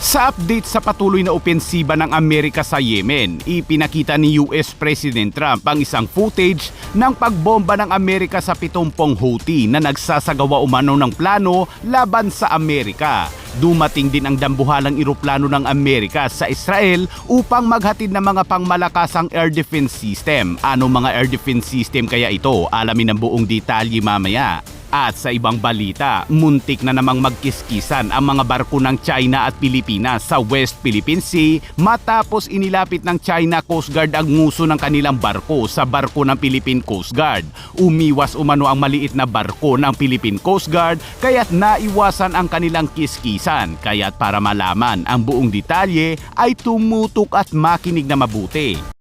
Sa update sa patuloy na opensiba ng Amerika sa Yemen, ipinakita ni US President Trump ang isang footage ng pagbomba ng Amerika sa 70 Houthi na nagsasagawa umano ng plano laban sa Amerika. Dumating din ang dambuhalang eroplano ng Amerika sa Israel upang maghatid ng mga pangmalakasang air defense system. Ano mga air defense system kaya ito? Alamin ang buong detalye mamaya. At sa ibang balita, muntik na namang magkiskisan ang mga barko ng China at Pilipinas sa West Philippine Sea matapos inilapit ng China Coast Guard ang nguso ng kanilang barko sa barko ng Philippine Coast Guard. Umiwas umano ang maliit na barko ng Philippine Coast Guard kaya't naiwasan ang kanilang kiskisan. Kaya't para malaman ang buong detalye ay tumutok at makinig na mabuti.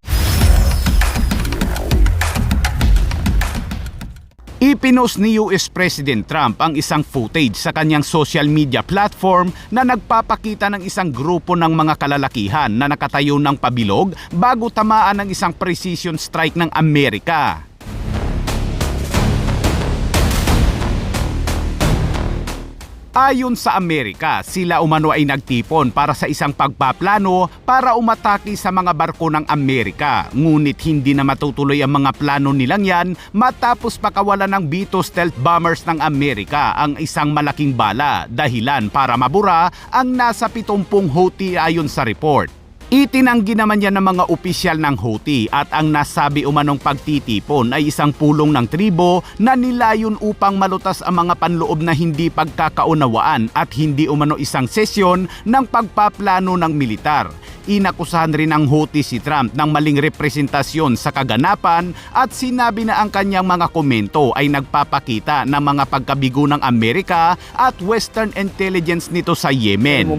Ipinost ni US President Trump ang isang footage sa kanyang social media platform na nagpapakita ng isang grupo ng mga kalalakihan na nakatayo ng pabilog bago tamaan ng isang precision strike ng Amerika. Ayon sa Amerika, sila umano ay nagtipon para sa isang pagpaplano para umatake sa mga barko ng Amerika. Ngunit hindi na matutuloy ang mga plano nilang yan matapos pakawalan ng B-2 stealth bombers ng Amerika ang isang malaking bala dahilan para mabura ang nasa 70 Houthi ayon sa report. Itinanggi naman yan ng mga opisyal ng Houthi at ang nasabi umanong pagtitipon ay isang pulong ng tribo na nilayon upang malutas ang mga panloob na hindi pagkakaunawaan at hindi umano isang sesyon ng pagpaplano ng militar. Inakusahan rin ng Houthi si Trump ng maling representasyon sa kaganapan at sinabi na ang kanyang mga komento ay nagpapakita ng mga pagkabigo ng Amerika at Western intelligence nito sa Yemen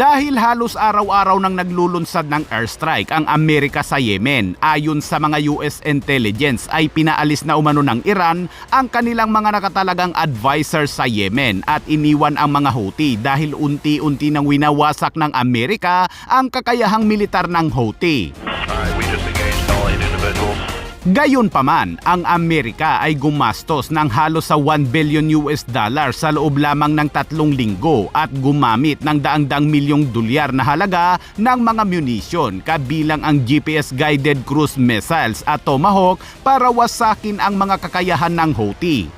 dahil halos araw-araw nang naglulunsad ng airstrike ang Amerika sa Yemen. Ayon sa mga US intelligence ay pinaalis na umano ng Iran ang kanilang mga nakatalagang advisor sa Yemen at iniwan ang mga Houthi dahil unti-unti nang winawasak ng Amerika ang kakayahang militar ng Houthi. Gayunpaman, ang Amerika ay gumastos ng halos sa 1 billion US dollar sa loob lamang ng tatlong linggo at gumamit ng daang-daang milyong dolyar na halaga ng mga munisyon kabilang ang GPS-guided cruise missiles at Tomahawk para wasakin ang mga kakayahan ng Houthi.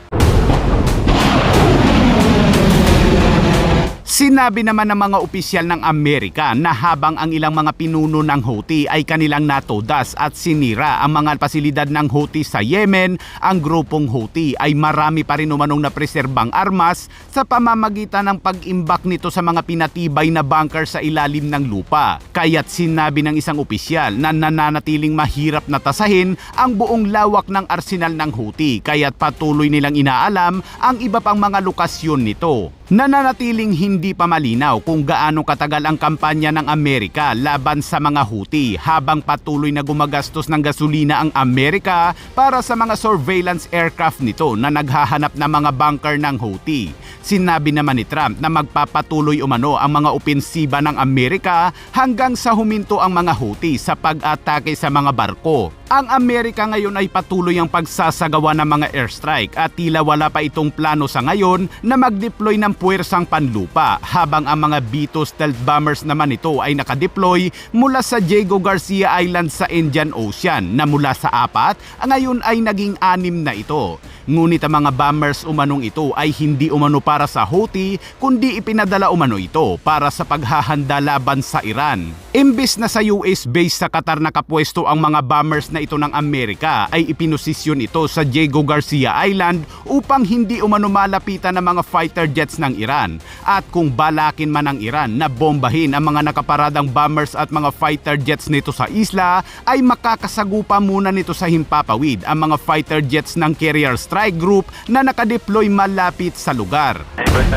Sinabi naman ng mga opisyal ng Amerika na habang ang ilang mga pinuno ng Houthi ay kanilang natodas at sinira ang mga pasilidad ng Houthi sa Yemen, ang grupong Houthi ay marami pa rin umanong napreserbang armas sa pamamagitan ng pag-imbak nito sa mga pinatibay na bunker sa ilalim ng lupa. Kaya't sinabi ng isang opisyal na nananatiling mahirap na tasahin ang buong lawak ng arsenal ng Houthi kaya't patuloy nilang inaalam ang iba pang mga lokasyon nito. Nananatiling hindi pa malinaw kung gaano katagal ang kampanya ng Amerika laban sa mga Houthi habang patuloy na gumagastos ng gasolina ang Amerika para sa mga surveillance aircraft nito na naghahanap ng mga bunker ng Houthi. Sinabi naman ni Trump na magpapatuloy umano ang mga opensiba ng Amerika hanggang sa huminto ang mga Houthi sa pag-atake sa mga barko. Ang Amerika ngayon ay patuloy ang pagsasagawa ng mga airstrike at tila wala pa itong plano sa ngayon na mag-deploy ng puwersang panlupa habang ang mga B-2 stealth bombers naman ito ay nakadeploy mula sa Diego Garcia Island sa Indian Ocean na mula sa apat, ngayon ay naging anim na ito. Ngunit ang mga bombers umanong ito ay hindi umano para sa Houthi kundi ipinadala umano ito para sa paghahanda laban sa Iran. Imbis na sa US base sa Qatar nakapwesto ang mga bombers na ito ng Amerika ay ipinosisyon ito sa Diego Garcia Island upang hindi umano malapitan ng mga fighter jets ng Iran. At kung balakin man ng Iran na bombahin ang mga nakaparadang bombers at mga fighter jets nito sa isla ay makakasagupa muna nito sa himpapawid ang mga fighter jets ng Carrier Strike Group na nakadeploy malapit sa lugar. Anybody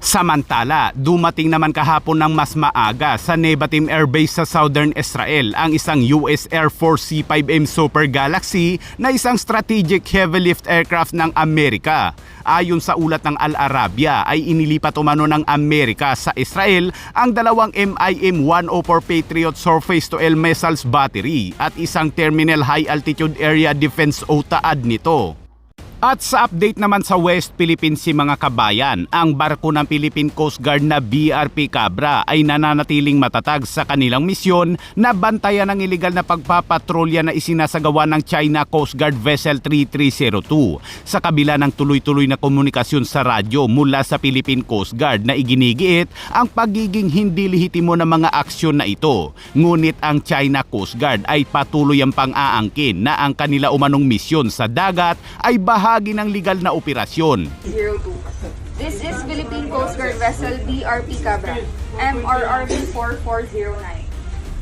Samantala, dumating naman kahapon ng mas maaga sa Nevatim Air Base sa Southern Israel ang isang US Air Force C-5M Super Galaxy na isang strategic heavy lift aircraft ng Amerika. Ayon sa ulat ng Al Arabia ay inilipat umano ng Amerika sa Israel ang dalawang MIM-104 Patriot Surface-to-Air Missiles battery at isang Terminal High Altitude Area Defense o TAAD nito. At sa update naman sa West Philippines si mga kabayan, ang barko ng Philippine Coast Guard na BRP Cabra ay nananatiling matatag sa kanilang misyon na bantayan ang iligal na pagpapatrolya na isinasagawa ng China Coast Guard Vessel 3302 sa kabila ng tuloy-tuloy na komunikasyon sa radyo mula sa Philippine Coast Guard na iginigiit ang pagiging hindi lehitimo ng mga aksyon na ito. Ngunit ang China Coast Guard ay patuloy ang pang-aangkin na ang kanila umanong misyon sa dagat ay bahagi ng legal na operasyon. 02. This is Philippine Coast Guard vessel BRP Cabra, MRRB 4409.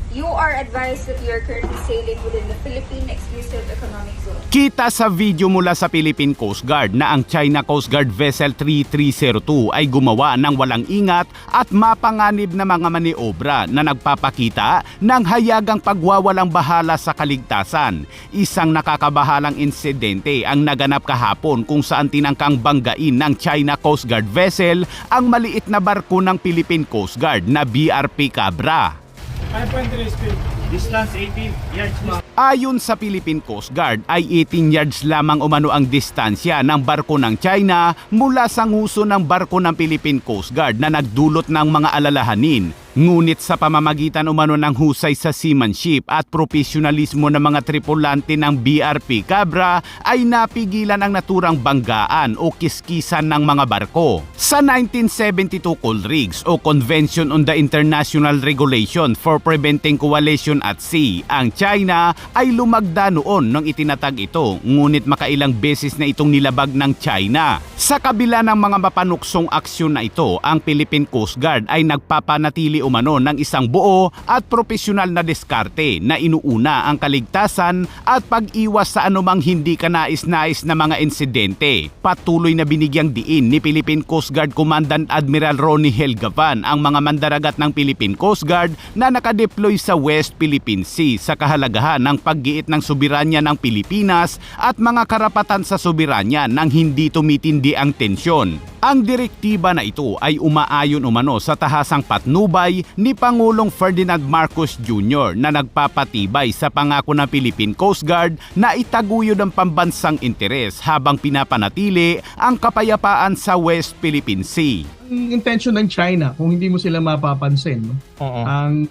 You are advised that you are currently sailing within the Philippine Exclusive Economic Zone. Kita sa video mula sa Philippine Coast Guard na ang China Coast Guard Vessel 3302 ay gumawa ng walang ingat at mapanganib na mga maniobra na nagpapakita ng hayagang pagwawalang bahala sa kaligtasan. Isang nakakabahalang insidente ang naganap kahapon kung saan tinangkang banggain ng China Coast Guard Vessel ang maliit na barko ng Philippine Coast Guard na BRP Cabra. Five point three speed. Distance 18 yards ma'am. Ayon sa Philippine Coast Guard ay 18 yards lamang umano ang distansya ng barko ng China mula sa nguso ng barko ng Philippine Coast Guard na nagdulot ng mga alalahanin. Ngunit sa pamamagitan umano ng husay sa seamanship at profesionalismo ng mga tripulante ng BRP Cabra ay napigilan ang naturang banggaan o kiskisan ng mga barko. Sa 1972 Coal Rigs o Convention on the International Regulation for Preventing Coalition at Sea, ang China ay lumagda noon nang itinatag ito ngunit makailang beses na itong nilabag ng China. Sa kabila ng mga mapanuksong aksyon na ito, ang Philippine Coast Guard ay nagpapanatili umano ng isang buo at profesional na diskarte na inuuna ang kaligtasan at pag-iwas sa anumang hindi kanais-nais na mga insidente. Patuloy na binigyang diin ni Philippine Coast Guard Commandant Admiral Ronnie Helgavan ang mga mandaragat ng Philippine Coast Guard na nakadeploy sa West Philippine Sea sa kahalagahan ng paggiit ng soberanya ng Pilipinas at mga karapatan sa soberanya nang hindi tumitindi ang tensyon. Ang direktiba na ito ay umaayon umano sa tahasang patnubay ni Pangulong Ferdinand Marcos Jr. na nagpapatibay sa pangako ng Philippine Coast Guard na itaguyod ang pambansang interes habang pinapanatili ang kapayapaan sa West Philippine Sea. Ang intention ng China, kung hindi mo sila mapapansin, no? ang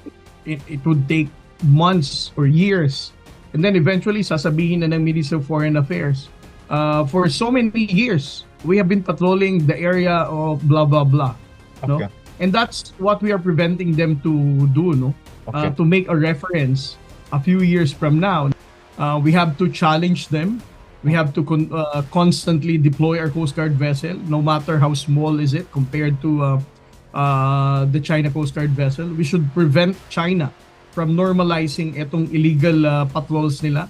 it, it would take months or years. And then eventually, sasabihin na ng Ministry of Foreign Affairs, uh, for so many years, we have been patrolling the area of blah, blah, blah. No? And that's what we are preventing them to do, no? Uh, to make a reference a few years from now. Uh, we have to challenge them. We have to con- uh, constantly deploy our Coast Guard vessel, no matter how small is it compared to uh, uh, the China Coast Guard vessel. We should prevent China from normalizing itong illegal uh, patrols nila